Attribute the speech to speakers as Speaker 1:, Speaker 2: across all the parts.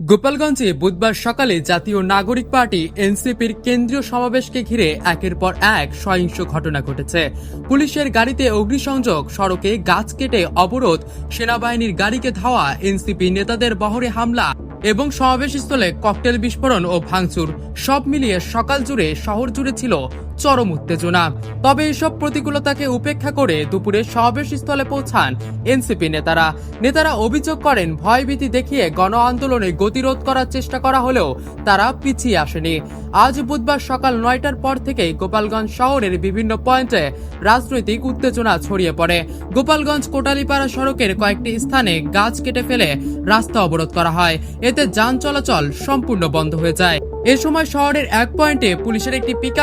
Speaker 1: গোপালগঞ্জে বুধবার সকালে জাতীয় নাগরিক পার্টি, এনসিপির কেন্দ্রীয় সমাবেশকে ঘিরে একের পর এক সহিংস ঘটনা ঘটেছে। পুলিশের গাড়িতে অগ্নিসংযোগ, সড়কে গাছ কেটে অবরোধ, সেনাবাহিনীর গাড়িকে ধাওয়া, এনসিপি নেতাদের বহরে হামলা এবং সমাবেশস্থলে ককটেল বিস্ফোরণ ও ভাঙচুর, সব মিলিয়ে সকাল জুড়ে শহর জুড়ে ছিল চরম উত্তেজনা। তবে এসব প্রতিকূলতাকে উপেক্ষা করে দুপুরে সমাবেশস্থলে পৌঁছান এনসিপি নেতারা। নেতারা অভিযোগ করেন, ভয়ভীতি দেখিয়ে গণ আন্দোলনে গতিরোধ করার চেষ্টা করা হলেও তারা পিছিয়ে আসেনি। আজ বুধবার সকাল নয়টার পর থেকেই গোপালগঞ্জ শহরের বিভিন্ন পয়েন্টে রাজনৈতিক উত্তেজনা ছড়িয়ে পড়ে। গোপালগঞ্জ কোটালীপাড়া সড়কের কয়েকটি স্থানে গাছ কেটে ফেলে রাস্তা অবরোধ করা হয়। এতে যান চলাচল সম্পূর্ণ বন্ধ হয়ে যায়। এ সময় শহরের এক পয়েন্টে পুলিশের একটি পিক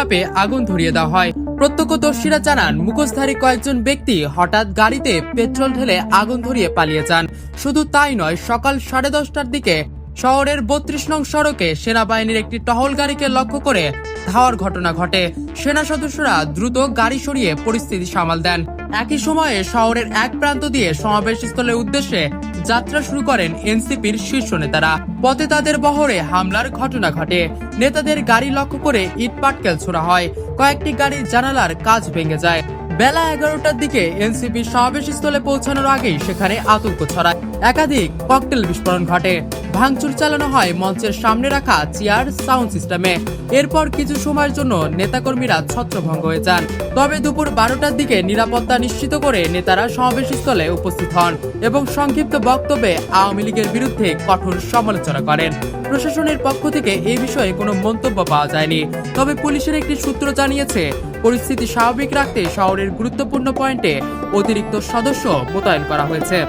Speaker 1: আগুন ধরিয়ে দেওয়া হয়। প্রত্যক্ষদর্শীরা জানান, মুখোশধারী কয়েকজন ব্যক্তি হঠাৎ গাড়িতে পেট্রোল ঢেলে আগুন ধরিয়ে পালিয়ে যান। শুধু তাই নয়, সকাল সাড়ে দশটার দিকে শহরের বত্রিশ নং সড়কে সেনাবাহিনীর একটি টহল গাড়িকে লক্ষ্য করে ধাওয়ার ঘটনা ঘটে। সেনা সদস্যরা দ্রুত গাড়ি সরিয়ে পরিস্থিতি সামাল দেন। একই সময়ে শহরের এক প্রান্ত দিয়ে সমাবেশ স্থলের উদ্দেশ্যে যাত্রা শুরু করেন এনসিপির শীর্ষ নেতারা। পথে তাদের বহরে হামলার ঘটনা ঘটে। নেতাদের গাড়ি লক্ষ্য করে ইট পাটকেল ছোড়া হয়। কয়েকটি গাড়ির জানালার কাজ ভেঙে যায়। বেলা এগারোটার দিকে এনসিপি সমাবেশ স্থলে পৌঁছানোর আগেই সেখানে আতঙ্ক ছড়ায়। একাধিক ককটেল বিস্ফোরণ ঘটে। ভাঙচুর চালানো হয় মঞ্চের সামনে রাখা চেয়ার সাউন্ড সিস্টেমে। এরপর কিছু সময়ের জন্য নেতাকর্মীরা ছত্রভঙ্গ হয়ে যান। তবে দুপুর বারোটার দিকে নিরাপত্তা নিশ্চিত করে নেতারা সমাবেশ স্থলে উপস্থিত হন এবং সংক্ষিপ্ত বক্তব্যে আওয়ামী লীগের বিরুদ্ধে কঠোর সমালোচনা করেন। প্রশাসনের পক্ষ থেকে এই বিষয়ে কোনো মন্তব্য পাওয়া যায়নি। তবে পুলিশের একটি সূত্র জানিয়েছে, পরিস্থিতি স্বাভাবিক রাখতে শহরের গুরুত্বপূর্ণ পয়েন্টে অতিরিক্ত সদস্য মোতায়েন করা হয়েছে।